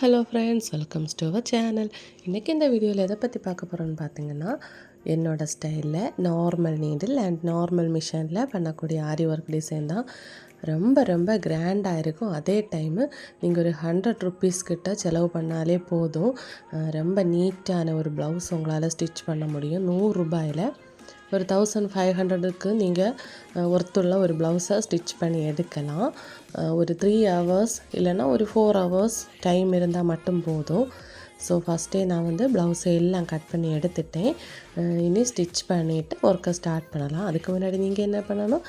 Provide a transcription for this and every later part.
Hello friends welcome to our channel இன்றைக்கி இந்த வீடியோவில் எதை பற்றி பார்க்க போகிறோன்னு பார்த்தீங்கன்னா என்னோடய ஸ்டைலில் நார்மல் நீடில் அண்ட் நார்மல் மிஷினில் பண்ணக்கூடிய ஆரி ஒர்க் டிசைன் தான். ரொம்ப ரொம்ப கிராண்டாக இருக்கும். அதே டைமு நீங்கள் ஒரு ஹண்ட்ரட் ருப்பீஸ் கிட்ட செலவு பண்ணாலே போதும். ரொம்ப நீட்டான ஒரு ப்ளவுஸ் உங்களால் ஸ்டிச் பண்ண முடியும். நூறுரூபாயில் ஒரு தௌசண்ட் ஃபைவ் ஹண்ட்ரடுக்கு நீங்கள் ஒர்த்துள்ள ஒரு ப்ளவுஸை ஸ்டிச் பண்ணி எடுக்கலாம். ஒரு த்ரீ ஹவர்ஸ் இல்லைன்னா ஒரு ஃபோர் ஹவர்ஸ் டைம் இருந்தால் மட்டும் போதும். ஸோ ஃபஸ்ட்டே நான் வந்து ப்ளவுஸை எல்லாம் கட் பண்ணி எடுத்துட்டேன். இனி ஸ்டிச் பண்ணிவிட்டு ஒர்க்கை ஸ்டார்ட் பண்ணலாம். அதுக்கு முன்னாடி நீங்கள் என்ன பண்ணணும்?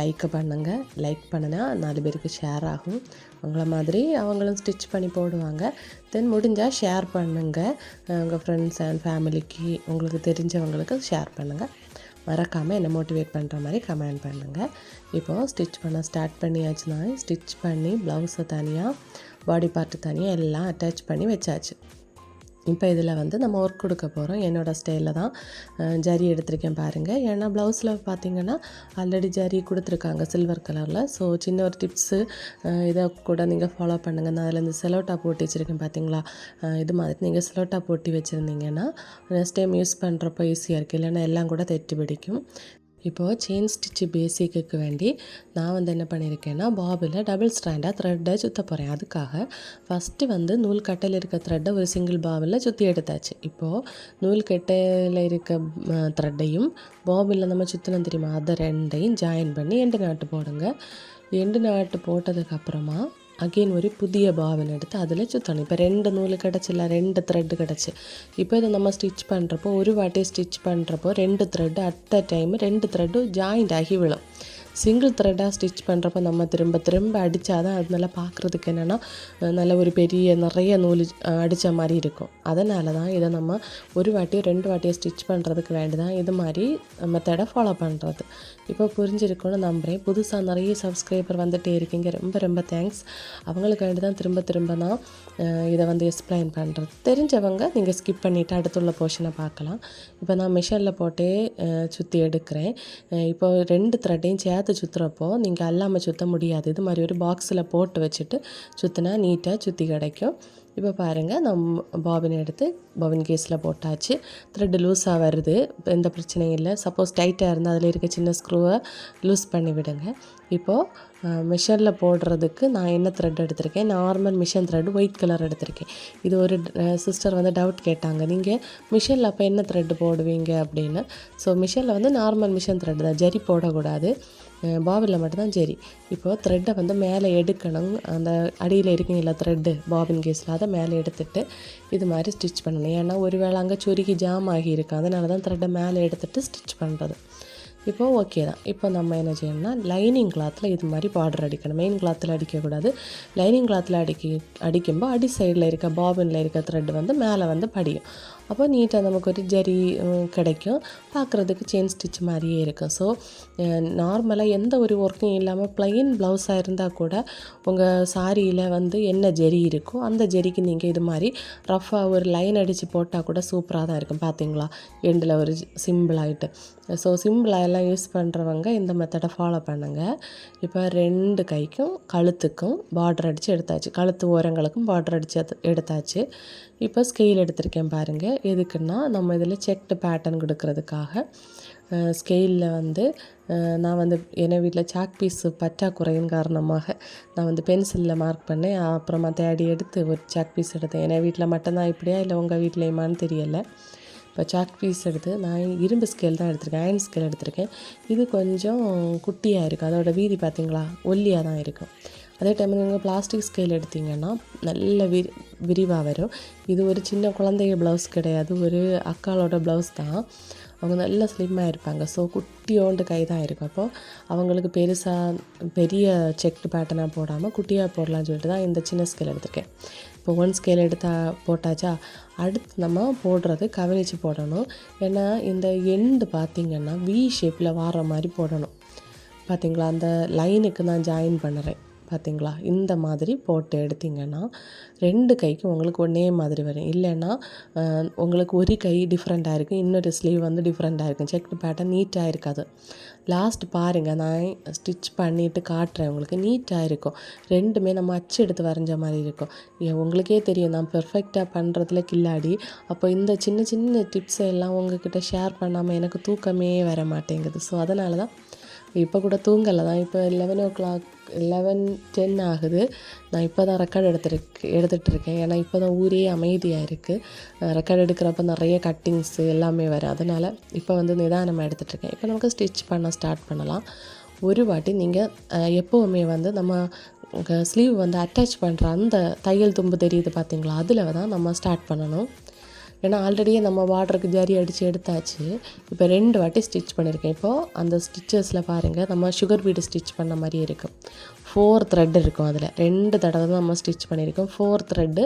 லைக்கை பண்ணுங்கள் லைக் பண்ணினா நாலு பேருக்கு ஷேர் ஆகும். அவங்கள மாதிரி அவங்களும் ஸ்டிச் பண்ணி போடுவாங்க. தென் முடிஞ்சால் ஷேர் பண்ணுங்கள் உங்கள் ஃப்ரெண்ட்ஸ் அண்ட் ஃபேமிலிக்கு உங்களுக்கு தெரிஞ்சவங்களுக்கு ஷேர் பண்ணுங்கள் மறக்காமல் என்னை மோட்டிவேட் பண்ணுற மாதிரி கமெண்ட் பண்ணுங்கள் இப்போது ஸ்டிச் பண்ண ஸ்டார்ட் பண்ணியாச்சுன்னா ஸ்டிச் பண்ணி ப்ளவுஸை தனியாக பாடி பார்ட்டு தனியாக எல்லாம் அட்டாச் பண்ணி வச்சாச்சு. இப்போ இதில் வந்து நம்ம ஒர்க் கொடுக்க போகிறோம். என்னோடய ஸ்டைலில் தான் ஜரி எடுத்திருக்கேன் பாருங்கள் ஏன்னா ப்ளவுஸில் பார்த்தீங்கன்னா ஆல்ரெடி ஜரி கொடுத்துருக்காங்க சில்வர் கலரில் ஸோ சின்ன ஒரு டிப்ஸு இதை கூட நீங்கள் ஃபாலோ பண்ணுங்கள் நான் அதில் இந்த செலோட்டா போட்டி வச்சுருக்கேன் பார்த்தீங்களா? இது மாதிரி நீங்கள் செலோட்டா போட்டி வச்சுருந்தீங்கன்னா நெக்ஸ்ட் டைம் யூஸ் பண்ணுறப்போ ஈஸியாக இருக்குது இல்லைன்னா எல்லாம் கூட தெட்டி பிடிக்கும். இப்போது செயின் ஸ்டிச்சு பேசிக்குக்கு வேண்டி நான் வந்து என்ன பண்ணியிருக்கேன்னா பாபில் டபுள் ஸ்டாண்டாக த்ரெட்டை சுற்ற போகிறேன் அதுக்காக ஃபஸ்ட்டு வந்து நூல் கட்டையில் இருக்க த்ரெட்டை ஒரு சிங்கிள் பாபில் சுற்றி எடுத்தாச்சு. இப்போது நூல் கட்டையில் இருக்க த்ரெட்டையும் பாபில் நம்ம சுற்றினோம் தெரியுமா? அதை ரெண்டையும் ஜாயின் பண்ணி எண்டு நாட்டு போடுங்க. எண்டு நாட்டு போட்டதுக்கப்புறமா அகெயின் ஒரு புதிய பாவன் எடுத்து அதில் சுற்றணும் இப்போ ரெண்டு நூல் கிடச்சில்ல ரெண்டு த்ரெட்டு கிடச்சி. இப்போ இதை நம்ம ஸ்டிச் பண்ணுறப்போ ஒரு வாட்டி ஸ்டிச் பண்ணுறப்போ ரெண்டு த்ரெட்டு அட் அ டைம் ரெண்டு த்ரெட்டும் ஜாயிண்ட் ஆகி விழும். சிங்கிள் த்ரெட்டாக ஸ்டிச் பண்ணுறப்ப நம்ம திரும்ப திரும்ப அடித்தா தான் அது நல்லா பார்க்குறதுக்கு என்னென்னா நல்ல ஒரு பெரிய நிறைய நூல் அடித்த மாதிரி இருக்கும். அதனால தான் இதை நம்ம ஒரு வாட்டியோ ரெண்டு வாட்டியோ ஸ்டிச் பண்ணுறதுக்கு வேண்டி தான் இது மாதிரி மெத்தடை ஃபாலோ பண்ணுறது இப்போ புரிஞ்சிருக்கும்னு நம்புகிறேன் புதுசாக நிறைய சப்ஸ்கிரைபர் வந்துட்டே இருக்கீங்க. ரொம்ப ரொம்ப தேங்க்ஸ் அவங்களுக்கு வேண்டி தான் திரும்ப திரும்ப நான் இதை வந்து எக்ஸ்பிளைன் பண்ணுறது தெரிஞ்சவங்க நீங்கள் ஸ்கிப் பண்ணிவிட்டு அடுத்துள்ள போர்ஷனை பார்க்கலாம். இப்போ நான் மிஷினில் போட்டே சுற்றி எடுக்கிறேன். இப்போ ரெண்டு த்ரெட்டையும் சேர் எங்கேயாவது சுற்றுறப்போ நீங்கள் அல்லாமல் சுற்ற முடியாது. இது மாதிரி ஒரு பாக்ஸில் போட்டு வச்சுட்டு சுற்றினா நீட்டாக சுற்றி கிடைக்கும். இப்போ பாருங்கள் நம் பாபின் எடுத்து பாபின் கேஸில் போட்டாச்சு. த்ரெட்டு லூஸாக வருது. எந்த பிரச்சனையும் இல்லை. சப்போஸ் டைட்டாக இருந்தால் அதில் இருக்க சின்ன ஸ்க்ரூவை லூஸ் பண்ணி விடுங்க. இப்போது மிஷினில் போடுறதுக்கு நான் என்ன த்ரெட் எடுத்திருக்கேன்? Normal machine thread white colour எடுத்திருக்கேன். இது ஒரு சிஸ்டர் வந்து டவுட் கேட்டாங்க. நீங்கள் மிஷினில் அப்போ என்ன த்ரெட் போடுவீங்க அப்படின்னு. ஸோ மிஷினில் வந்து நார்மல் மிஷின் த்ரெட் தான். ஜரி போடக்கூடாது. பாபினில் மட்டும்தான் சரி. இப்போது த்ரெட்டை வந்து மேலே எடுக்கணும். அந்த அடியில் இருக்குங்களா த்ரெட்டு பாபின் கேஸில் அதை மேலே எடுத்துட்டு இது மாதிரி ஸ்டிச் பண்ணணும். ஏன்னா ஒருவேளை அங்கே சுருக்கி ஜாம் ஆகியிருக்கு. அதனால தான் த்ரெட்டை மேலே எடுத்துகிட்டு ஸ்டிச் பண்ணுறது இப்போது ஓகே தான். இப்போ நம்ம என்ன செய்யணும்னா லைனிங் கிளாத்தில் இது மாதிரி பார்டர் அடிக்கணும். மெயின் கிளாத்தில் அடிக்கக்கூடாது லைனிங் கிளாத்தில் அடிக்கி அடிக்கும்போது அடி சைடில் இருக்க பாபினில் இருக்க த்ரெட் வந்து மேலே வந்து படியும். அப்போ நீட்டாக நமக்கு ஒரு ஜரி கிடைக்கும். பார்க்குறதுக்கு செயின் ஸ்டிச் மாதிரியே இருக்கும். ஸோ நார்மலாக எந்த ஒரு ஒர்க்கும் இல்லாமல் ப்ளைன் ப்ளவுஸாக இருந்தால் கூட உங்கள் சாரியில் வந்து என்ன ஜெரி இருக்கோ அந்த ஜெரிக்கு நீங்கள் இது மாதிரி ரஃப்பாக ஒரு லைன் அடித்து போட்டால் கூட சூப்பராக தான் இருக்கும். பார்த்தீங்களா எண்டில் ஒரு சிம்பிளாகிட்டு ஸோ சிம்பிளாக எல்லாம் யூஸ் பண்ணுறவங்க இந்த மெத்தடை ஃபாலோ பண்ணுங்கள் இப்போ ரெண்டு கைக்கும் கழுத்துக்கும் பார்டர் அடித்து எடுத்தாச்சு. கழுத்து ஓரங்களுக்கும் பார்டர் அடித்து எடுத்தாச்சு. இப்போ ஸ்கெயில் எடுத்திருக்கேன் பாருங்கள் எதுக்குன்னா நம்ம இதில் செக்டு பேட்டர்ன் கொடுக்கறதுக்காக ஸ்கெயிலில் வந்து நான் வந்து என் வீட்டில் சாக் பீஸு பற்றாக்குறையின் காரணமாக நான் வந்து பென்சிலில் மார்க் பண்ணேன். அப்புறமா தேடி எடுத்து ஒரு சாக் பீஸ் எடுத்தேன். என் வீட்டில் மட்டும்தான் இப்படியா இல்லை உங்கள் வீட்லேயுமான்னு தெரியலை. இப்போ சாக் பீஸ் எடுத்து நான் இரும்பு ஸ்கேல் தான் எடுத்திருக்கேன். அயன் ஸ்கேல் எடுத்திருக்கேன். இது கொஞ்சம் குட்டியாக இருக்கும் அதோட வீதி பார்த்தீங்களா? ஒல்லியாக தான் இருக்கும். அதே டைம் நீங்கள் பிளாஸ்டிக் ஸ்கேல் எடுத்தீங்கன்னா நல்ல விரி விரிவாக வரும். இது ஒரு சின்ன குழந்தைய ப்ளவுஸ் கிடையாது. ஒரு அக்காளோட ப்ளவுஸ் தான். அவங்க நல்ல ஸ்லிம்மாக இருப்பாங்க. ஸோ குட்டியோண்டு கை தான் இருக்கும். அப்போது அவங்களுக்கு பெருசாக பெரிய செக்டு பேட்டர்னாக போடாமல் குட்டியாக போடலாம்னு சொல்லிட்டு தான் இந்த சின்ன ஸ்கேல் எடுத்திருக்கேன். இப்போ ஒன் ஸ்கேல் எடுத்தா போட்டாச்சா? அடுத்து நம்ம போடுறது கவனித்து போடணும். ஏன்னா இந்த எண்டு பார்த்திங்கன்னா வி ஷேப்பில் வார மாதிரி போடணும். பார்த்தீங்களா அந்த லைனுக்கு நான் ஜாயின் பண்ணுறேன். பார்த்தீங்களா? இந்த மாதிரி போட்டு எடுத்தீங்கன்னா ரெண்டு கைக்கும் உங்களுக்கு ஒன்றே மாதிரி வரும். இல்லைன்னா உங்களுக்கு ஒரு கை டிஃப்ரெண்ட்டாக இருக்கும் இன்னொரு ஸ்லீவ் வந்து டிஃப்ரெண்ட்டாக இருக்கும் செக் பேட்டர்ன் நீட்டாக இருக்காது. லாஸ்ட் பாருங்கள் நான் ஸ்டிச் பண்ணிவிட்டு காட்டுறேன் உங்களுக்கு. நீட்டாக இருக்கும். ரெண்டுமே நம்ம அச்சு எடுத்து வரைஞ்ச மாதிரி இருக்கும். ஏ, உங்களுக்கே தெரியும் நான் பெர்ஃபெக்டாக பண்ணுறதுல கில்லாடி. அப்போ இந்த சின்ன சின்ன டிப்ஸை எல்லாம் உங்ககிட்ட ஷேர் பண்ணாமல் எனக்கு தூக்கமே வர மாட்டேங்குது. ஸோ அதனால தான் இப்போ கூட தூங்கலை. தான் இப்போ eleven o'clock eleven ten ஆகுது. நான் இப்போ தான் ரெக்கார்ட் எடுத்துருக்கு எடுத்துகிட்டு இருக்கேன் ஏன்னா இப்போ தான் ஊரே அமைதியாக இருக்குது ரெக்கார்ட் எடுக்கிறப்ப நிறைய கட்டிங்ஸு எல்லாமே வரும் அதனால் இப்போ வந்து நிதானமாக எடுத்துகிட்ருக்கேன் இப்போ நமக்கு ஸ்டிச் பண்ண ஸ்டார்ட் பண்ணலாம். ஒரு வாட்டி நீங்கள் எப்போவுமே வந்து நம்ம ஸ்லீவ் வந்து அட்டாச் பண்ணுற அந்த தையல் தும்பு தெரியுது பார்த்தீங்களா அதில் தான் நம்ம ஸ்டார்ட் பண்ணணும். ஏன்னா ஆல்ரெடியே நம்ம வாட்டருக்கு ஜரி அடித்து எடுத்தாச்சு. இப்போ ரெண்டு வாட்டி ஸ்டிச் பண்ணியிருக்கேன் இப்போது அந்த ஸ்டிச்சஸில் பாருங்கள் நம்ம சுகர் பீடு ஸ்டிச் பண்ண மாதிரி இருக்கும் ஃபோர் த்ரெட் இருக்கும் அதில். ரெண்டு தடவை தான் நம்ம ஸ்டிச் பண்ணியிருக்கோம் ஃபோர் த்ரெட்டு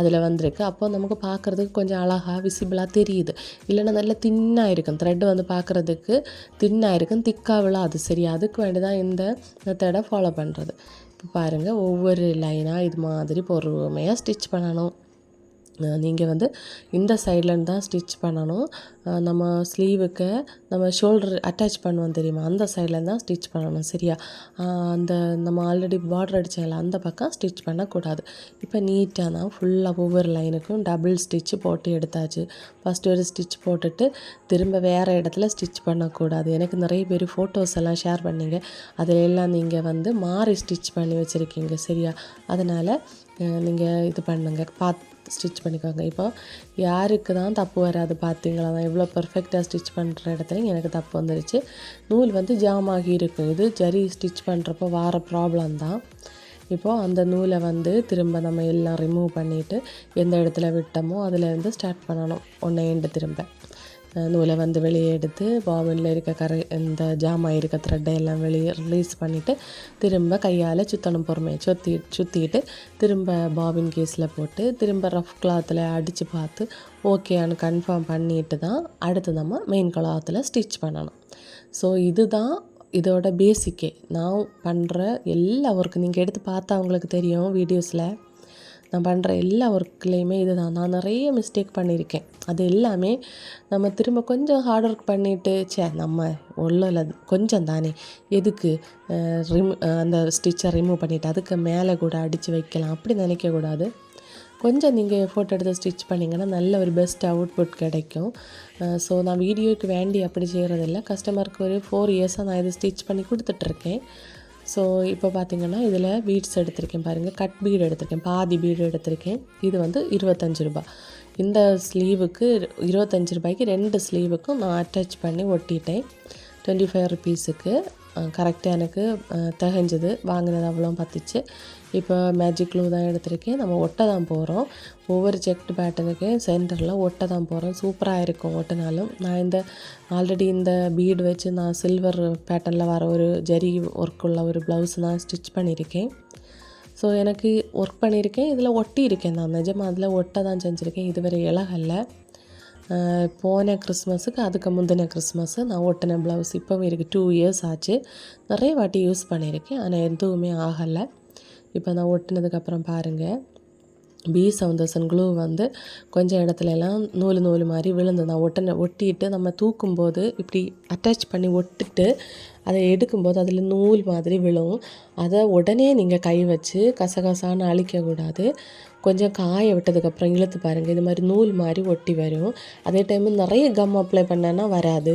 அதில் வந்திருக்கு. அப்போ நமக்கு பார்க்குறதுக்கு கொஞ்சம் அழகாக விசிபிளாக தெரியுது. இல்லைன்னா நல்லா தின்னாக இருக்கும். த்ரெட் வந்து பார்க்குறதுக்கு தின்னாக இருக்கும். திக்காக விழாது சரி. அதுக்கு வேண்டி தான் இந்த மெத்தடை ஃபாலோ பண்ணுறது இப்போ பாருங்கள் ஒவ்வொரு லைனாக இது மாதிரி பொறுமையாக ஸ்டிச் பண்ணணும். நீங்கள் வந்து இந்த சைட்லேருந்து தான் ஸ்டிச் பண்ணணும். நம்ம ஸ்லீவுக்கு நம்ம ஷோல்டர் அட்டாச் பண்ணுவோம் தெரியுமா? அந்த சைட்லேருந்து தான் ஸ்டிச் பண்ணணும் சரியா? அந்த நம்ம ஆல்ரெடி பார்டர் அடித்ததில்ல அந்த பக்கம் ஸ்டிச் பண்ணக்கூடாது. இப்போ நீட்டாக தான் ஃபுல்லாக ஒவ்வொரு லைனுக்கும் டபுள் ஸ்டிச் போட்டு எடுத்தாச்சு. ஃபஸ்ட்டு ஒரு ஸ்டிச் போட்டுட்டு திரும்ப வேறு இடத்துல ஸ்டிச் பண்ணக்கூடாது. எனக்கு நிறைய பேர் ஃபோட்டோஸ் எல்லாம் ஷேர் பண்ணிங்க. அதிலெல்லாம் நீங்கள் வந்து மாறி ஸ்டிச் பண்ணி வச்சுருக்கீங்க சரியா? அதனால் நீங்கள் இது பண்ணுங்க. பார்த்து ஸ்டிச் பண்ணிக்கோங்க. இப்போ யாருக்கு தான் தப்பு வராது பார்த்தீங்களா? நான் எவ்வளோ பர்ஃபெக்டாக ஸ்டிச் பண்ணுற இடத்துல எனக்கு தப்பு வந்துருச்சு. நூல் வந்து ஜாம் இருக்கும். இது ஜரி ஸ்டிச் பண்ணுறப்போ வார ப்ராப்ளம் தான். இப்போது அந்த நூலை வந்து திரும்ப நம்ம எல்லாம் ரிமூவ் பண்ணிவிட்டு எந்த இடத்துல விட்டோமோ அதுலேருந்து ஸ்டார்ட் பண்ணணும். ஒன்று எண்டு திரும்ப. நூலை வந்து வெளியே எடுத்து பாபினில் இருக்க கரை இந்த ஜாமான் இருக்க த்ரெட்டை எல்லாம் வெளியே ரிலீஸ் பண்ணிவிட்டு திரும்ப கையால் சுத்தணும் பொறுமையை சுற்றி சுற்றிட்டு திரும்ப பாபின் கேஸில் போட்டு திரும்ப ரஃப் கிளாத்தில் அடித்து பார்த்து ஓகேன்னு கன்ஃபார்ம் பண்ணிட்டு தான் அடுத்து நம்ம மெயின் கிளாத்தில் ஸ்டிச் பண்ணணும். ஸோ இதுதான் இதோட பேசிக்கே நான் பண்ணுற எல்லா ஒர்க்கு நீங்கள் எடுத்து பார்த்தா அவங்களுக்கு தெரியும் வீடியோஸில் நான் பண்ணுற எல்லா ஒர்க்லேயுமே இதுதான். நான் நிறைய மிஸ்டேக் பண்ணியிருக்கேன் அது எல்லாமே நம்ம திரும்ப கொஞ்சம் ஹார்ட் ஒர்க் பண்ணிவிட்டு ச்சே நம்ம ஒன்றும் கொஞ்சம் தானே எதுக்கு ரிமூ அந்த ஸ்டிச்சை ரிமூவ் பண்ணிவிட்டு அதுக்கு மேலே கூட அடித்து வைக்கலாம். அப்படி நினைக்கக்கூடாது கொஞ்சம் நீங்கள் ஃபோட்டோ எடுத்து ஸ்டிச் பண்ணிங்கன்னா நல்ல ஒரு பெஸ்ட் அவுட்புட் கிடைக்கும். ஸோ நான் வீடியோக்கு வேண்டி அப்படி செய்கிறதில்ல கஸ்டமருக்கு ஒரு ஃபோர் இயர்ஸாக நான் இது ஸ்டிச் பண்ணி கொடுத்துட்ருக்கேன் ஸோ இப்போ பார்த்தீங்கன்னா இதில் பீட்ஸ் எடுத்திருக்கேன் பாருங்கள் கட் பீடு எடுத்திருக்கேன். பாதி பீடு எடுத்திருக்கேன். இது வந்து இருபத்தஞ்சு ரூபா இந்த ஸ்லீவுக்கு இருபத்தஞ்சு ரூபாய்க்கு ரெண்டு ஸ்லீவுக்கும் நான் அட்டாச் பண்ணி ஒட்டிட்டேன். டுவெண்ட்டி ஃபைவ் ருபீஸுக்கு கரெக்டாக எனக்கு தகஞ்சது. வாங்கினது அவ்வளோ பத்துச்சு. இப்போ மேஜிக் க்ளூ தான் எடுத்திருக்கேன். நம்ம ஒட்ட தான் போகிறோம் ஒவ்வொரு செக்ட் பேட்டனுக்கு சென்டரில் ஒட்ட தான் போகிறோம் சூப்பராக இருக்கும் ஒட்டினாலும். நான் இந்த ஆல்ரெடி இந்த பீடு வச்சு நான் சில்வர் பேட்டனில் வர ஒரு ஜரி ஒர்க் உள்ள ஒரு ப்ளவுஸ் நான் ஸ்டிச் பண்ணியிருக்கேன் ஸோ எனக்கு ஒர்க் பண்ணியிருக்கேன் இதில் ஒட்டி இருக்கேன் நான். நிஜமாக அதில் ஒட்ட தான் செஞ்சுருக்கேன். இதுவரை இலகல்ல. போன கிறிஸ்மஸுக்கு அதுக்கு முந்தின கிறிஸ்மஸ்ஸு நான் ஒட்டின ப்ளவுஸ் இப்போவும் இருக்குது டூ இயர்ஸ் ஆச்சு. நிறைய வாட்டி யூஸ் பண்ணியிருக்கேன் ஆனால் எதுவுமே ஆகலை. இப்போ நான் ஒட்டினதுக்கப்புறம் பாருங்கள் பி சவுந்தர்சன் க்ளூ வந்து கொஞ்சம் இடத்துல எல்லாம் நூல் நூல் மாதிரி விழுந்து நான் ஒட்டின ஒட்டிட்டு நம்ம தூக்கும்போது இப்படி அட்டாச் பண்ணி ஒட்டிட்டு அதை எடுக்கும்போது அதில் நூல் மாதிரி விழும். அதை உடனே நீங்கள் கை வச்சு கசகசான்னு அழிக்கக்கூடாது கொஞ்சம் காய விட்டதுக்கப்புறம் இழுத்து பாருங்கள் இது மாதிரி நூல் மாதிரி ஒட்டி வரும். அதே டைம் நிறைய கம் அப்ளை பண்ணேன்னா வராது.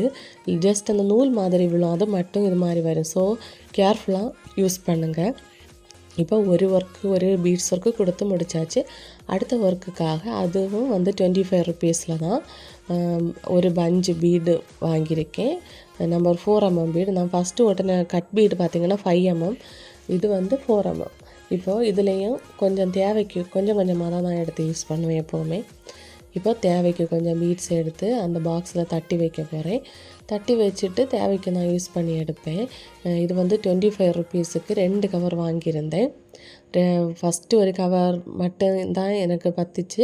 ஜஸ்ட் அந்த நூல் மாதிரி விழும். அது மட்டும் இது மாதிரி வரும். ஸோ கேர்ஃபுல்லாக யூஸ் பண்ணுங்கள் இப்போ ஒரு ஒர்க்கு ஒரு பீட்ஸ் ஒர்க்கு கொடுத்து முடிச்சாச்சு. அடுத்த ஒர்க்குக்காக அதுவும் வந்து டுவெண்ட்டி ஃபைவ் ருபீஸில் தான் ஒரு பஞ்சு பீடு வாங்கியிருக்கேன். நம்பர் ஃபோர் எம்எம் பீடு நான் ஃபஸ்ட்டு ஒட்டின கட் பீடு பார்த்தீங்கன்னா ஃபைவ் எம்எம் இது வந்து ஃபோர் எம்எம் இப்போது இதுலேயும் கொஞ்சம் தேவைக்கு கொஞ்சம் கொஞ்சமாக தான் நான் எடுத்து யூஸ் பண்ணுவேன் எப்போவுமே. இப்போ தேவைக்கு கொஞ்சம் பீட்ஸ் எடுத்து அந்த பாக்ஸில் தட்டி வைக்க போகிறேன் தட்டி வச்சுட்டு தேவைக்கு நான் யூஸ் பண்ணி எடுப்பேன். இது வந்து டுவெண்ட்டி ஃபைவ் ருபீஸுக்கு ரெண்டு கவர் வாங்கியிருந்தேன். ஃபஸ்ட்டு ஒரு கவர் மட்டும் தான் எனக்கு பத்துச்சு.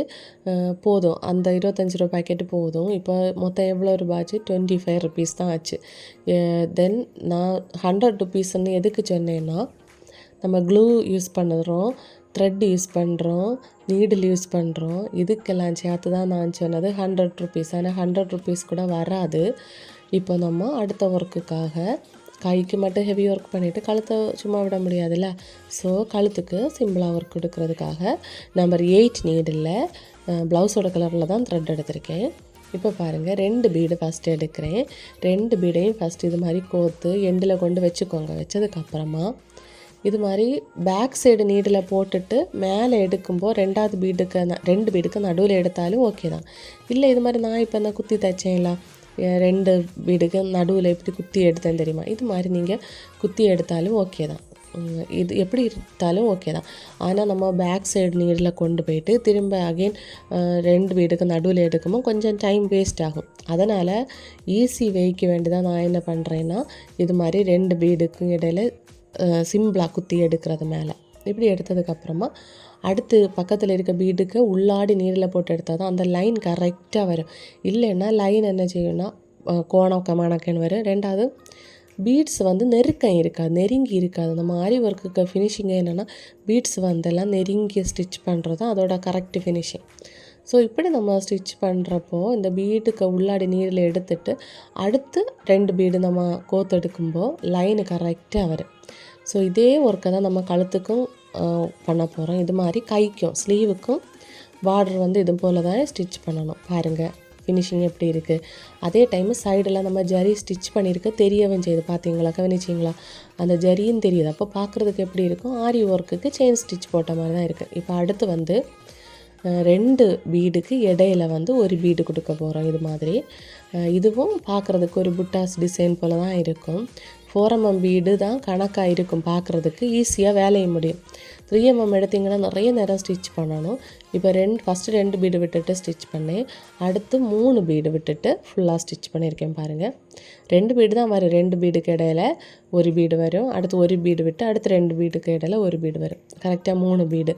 போதும். அந்த இருபத்தஞ்சி ரூபா பாக்கெட்டு போதும். இப்போ மொத்தம் எவ்வளோ ரூபாச்சு டுவெண்ட்டி ஃபைவ் ருபீஸ் தான் ஆச்சு. தென் நான் ஹண்ட்ரட் ருபீஸ்ன்னு எதுக்கு சொன்னேன்னா நம்ம க்ளூ யூஸ் பண்ணுறோம். த்ரெட் யூஸ் பண்ணுறோம் நீடில் யூஸ் பண்ணுறோம் இதுக்கெல்லாம் சேர்த்து தான் நான் சொன்னது. ஹண்ட்ரட் ருபீஸ் ஆனால் ஹண்ட்ரட் ருபீஸ் கூட வராது. இப்போ நம்ம அடுத்த ஒர்க்குக்காக கைக்கு மட்டும் ஹெவி ஒர்க் பண்ணிவிட்டு கழுத்தை சும்மா விட முடியாதுல்ல? ஸோ கழுத்துக்கு சிம்பிளாக ஒர்க் கொடுக்கறதுக்காக நம்பர் எயிட் நீடில் ப்ளவுஸோட கலரில் தான் த்ரெட் எடுத்திருக்கேன். இப்போ பாருங்கள் ரெண்டு பீடு ஃபஸ்ட்டு எடுக்கிறேன். ரெண்டு பீடையும் ஃபஸ்ட்டு இது மாதிரி கோர்த்து எண்டில் கொண்டு வச்சுக்கோங்க. வச்சதுக்கப்புறமா இது மாதிரி பேக் சைடு நீடில் போட்டுட்டு மேலே எடுக்கும்போது ரெண்டாவது பீடுக்கு ரெண்டு பீடுக்கு நடுவில் எடுத்தாலும் ஓகே தான். இல்லை இது மாதிரி நான் இப்போ என்ன குத்தி தைச்சேன்ல? ரெண்டு வீடுக்கு நடுவில் எப்படி குத்தி எடுத்தேன் தெரியுமா? இது மாதிரி நீங்கள் குத்தி எடுத்தாலும் ஓகே தான். இது எப்படி எடுத்தாலும் ஓகே தான். ஆனால் நம்ம பேக் சைடு நீரில் கொண்டு போயிட்டு திரும்ப அகெயின் ரெண்டு வீடுக்கு நடுவில் எடுக்கும்போது கொஞ்சம் டைம் வேஸ்ட் ஆகும். அதனால் ஈஸி வேய்க்க வேண்டிதான் நான் என்ன பண்ணுறேன்னா இது மாதிரி ரெண்டு வீடுக்கும் இடையில சிம்பிளாக குத்தி எடுக்கிறது மேலே. இப்படி எடுத்ததுக்கப்புறமா அடுத்து பக்கத்தில் இருக்க பீடுக்கு உள்ளாடி நீரில் போட்டு எடுத்தால் தான் அந்த லைன் கரெக்டாக வரும். இல்லைன்னா லைன் என்ன செய்யும்னா கோணம் கமானக்கன்னு வரும். ரெண்டாவது பீட்ஸ் வந்து நெருக்கம் இருக்காது நெருங்கி இருக்காது. நம்ம ஆரி ஒர்க்குக்கு ஃபினிஷிங் என்னென்னா பீட்ஸ் வந்தெல்லாம் நெருங்கி ஸ்டிச் பண்ணுறது தான் அதோட கரெக்ட் ஃபினிஷிங் ஸோ இப்படி நம்ம ஸ்டிச் பண்ணுறப்போ இந்த பீடுக்கு உள்ளாடி நீரில் எடுத்துட்டு அடுத்து ரெண்டு பீடு நம்ம கோத்தெடுக்கும்போது லைனு கரெக்டாக வரும். ஸோ இதே ஒர்க்கை தான் நம்ம கழுத்துக்கும் பண்ண போகிறோம் இது மாதிரி கைக்கும் ஸ்லீவுக்கும் பார்டர் வந்து இது போல் தான் ஸ்டிச் பண்ணணும். பாருங்கள் ஃபினிஷிங் எப்படி இருக்குது அதே டைம் சைடில் நம்ம ஜரி ஸ்டிச் பண்ணியிருக்க தெரியவும் செய்யுது பார்த்தீங்களா கவனிச்சிங்களா? அந்த ஜரியும் தெரியுது. அப்போ பார்க்குறதுக்கு எப்படி இருக்கும்? ஆரி ஒர்க்குக்கு செயின் ஸ்டிச் போட்ட மாதிரி தான் இருக்குது இப்போ அடுத்து வந்து ரெண்டு பீடுக்கு இடையில வந்து ஒரு பீடு கொடுக்க போகிறோம் இது மாதிரி இதுவும் பார்க்குறதுக்கு ஒரு புட்டாஸ் டிசைன் போல தான் இருக்கும். ஃபோரமம் பீடு தான் கணக்காக இருக்கும் பார்க்குறதுக்கு ஈஸியாக வேலையை முடியும். த்ரீ எம்எம் எடுத்திங்கன்னா நிறைய நேரம் ஸ்டிச் பண்ணணும். இப்போ ரெண்டு ஃபஸ்ட்டு ரெண்டு பீடு விட்டுட்டு ஸ்டிச் பண்ணேன். அடுத்து மூணு பீடு விட்டுட்டு ஃபுல்லாக ஸ்டிச் பண்ணியிருக்கேன் பாருங்கள் ரெண்டு பீடு தான் வரும். ரெண்டு பீடுக்கு இடையில ஒரு பீடு வரும். அடுத்து ஒரு பீடு விட்டு அடுத்து ரெண்டு பீடுக்கு இடையில ஒரு பீடு வரும். கரெக்டாக மூணு பீடு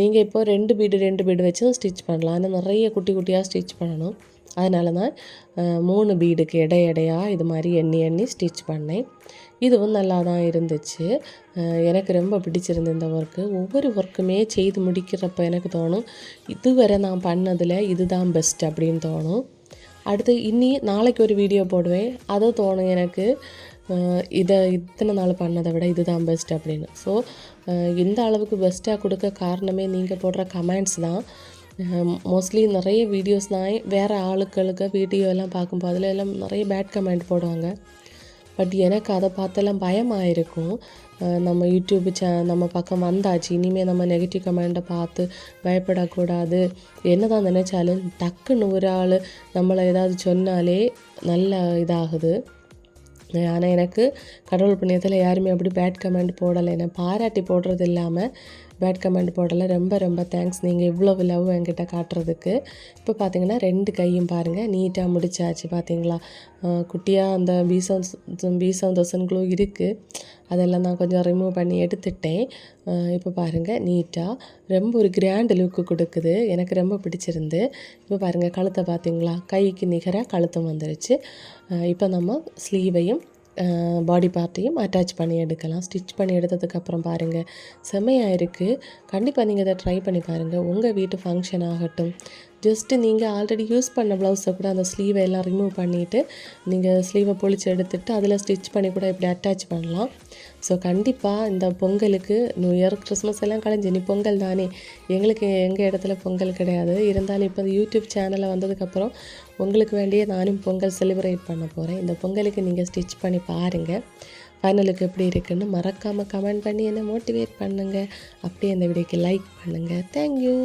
நீங்கள் இப்போ ரெண்டு பீடு ரெண்டு பீடு வச்சும் ஸ்டிச் பண்ணலாம். ஆனால் நிறைய குட்டி குட்டியாக ஸ்டிச் பண்ணணும். அதனால தான் மூணு பீடுக்கு எடை எடையாக இது மாதிரி எண்ணி எண்ணி ஸ்டிச் பண்ணேன். இதுவும் நல்லா தான் இருந்துச்சு எனக்கு ரொம்ப பிடிச்சிருந்த இந்த ஒர்க்கு ஒவ்வொரு ஒர்க்குமே செய்து முடிக்கிறப்ப எனக்கு தோணும் இதுவரை நான் பண்ணதில் இதுதான் பெஸ்ட் அப்படின்னு தோணும். அடுத்து இனி நாளைக்கு ஒரு வீடியோ போடுவேன். அது தோணும் எனக்கு. இதை இத்தனை நாள் பண்ணதை விட இதுதான் பெஸ்ட் அப்படின்னு. ஸோ இந்த அளவுக்கு பெஸ்ட்டாக கொடுக்க காரணமே நீங்கள் போடுற கமெண்ட்ஸ் தான். மோஸ்ட்லி நிறைய வீடியோஸ் நான் வேறு ஆளுக்களுக்கு வீடியோ எல்லாம் பார்க்கும்போது அதில் எல்லாம் நிறைய பேட் கமெண்ட் போடுவாங்க. பட் எனக்கு அதை பார்த்தெல்லாம் பயமாக இருக்கும் நம்ம யூடியூப் சே நம்ம பக்கம் வந்தாச்சு. இனிமேல் நம்ம நெகட்டிவ் கமெண்ட்டை பார்த்து பயப்படக்கூடாது. என்ன தான் நினச்சாலும் டக்குன்னு ஒரு ஆள் நம்மளை ஏதாவது சொன்னாலே நல்ல இதாகுது. ஆனால் எனக்கு கடவுள் புண்ணியத்தில் யாருமே அப்படி பேட் கமெண்ட் போடலை. என்னை பாராட்டி போடுறது இல்லாமல் பேட் கமெண்ட் போடலை. ரொம்ப ரொம்ப தேங்க்ஸ் நீங்கள் இவ்வளோ லவ் என்கிட்ட காட்டுறதுக்கு. இப்போ பார்த்தீங்கன்னா ரெண்டு கையும் பாருங்கள் நீட்டாக முடிச்சாச்சு பார்த்தீங்களா குட்டியாக அந்த பீசம் பீசம் தோசன் க்ளூ இருக்குது அதெல்லாம் நான் கொஞ்சம் ரிமூவ் பண்ணி எடுத்துட்டேன். இப்போ பாருங்கள் நீட்டாக ரொம்ப ஒரு கிராண்ட் லுக்கு கொடுக்குது. எனக்கு ரொம்ப பிடிச்சிருந்து. இப்போ பாருங்கள் கழுத்தை பார்த்தீங்களா கைக்கு நிகராக கழுத்தம் வந்துருச்சு. இப்போ நம்ம ஸ்லீவையும் பாடி பார்ட்டையும் அட்டாச் பண்ணி எடுக்கலாம். ஸ்டிச் பண்ணி எடுத்ததுக்கப்புறம் பாருங்கள் செம்மையாக இருக்குது கண்டிப்பாக நீங்கள் இதை ட்ரை பண்ணி பாருங்கள் உங்கள் வீட்டு ஃபங்க்ஷன் ஆகட்டும். ஜஸ்ட்டு நீங்கள் ஆல்ரெடி யூஸ் பண்ண ப்ளவுஸை கூட அந்த ஸ்லீவை எல்லாம் ரிமூவ் பண்ணிவிட்டு நீங்கள் ஸ்லீவை பொழிச்சு எடுத்துகிட்டு அதில் ஸ்டிச் பண்ணி கூட இப்படி அட்டாச் பண்ணலாம். ஸோ கண்டிப்பாக இந்த பொங்கலுக்கு நியூ இயர் கிறிஸ்மஸ் எல்லாம் கழிஞ்சு நீ பொங்கல் தானே? எங்களுக்கு எங்கள் இடத்துல பொங்கல் கிடையாது. இருந்தாலும் இப்போ இந்த யூடியூப் சேனலில் வந்ததுக்கப்புறம் உங்களுக்கு வேண்டிய நானும் பொங்கல் செலிப்ரேட் பண்ண போகிறேன் இந்த பொங்கலுக்கு நீங்கள் ஸ்டிச் பண்ணி பாருங்கள் ஃபைனலுக்கு எப்படி இருக்குன்னு மறக்காமல் கமெண்ட் பண்ணி என்னை மோட்டிவேட் பண்ணுங்கள் அப்படியே இந்த வீடியோக்கு லைக் பண்ணுங்கள் தேங்க்யூ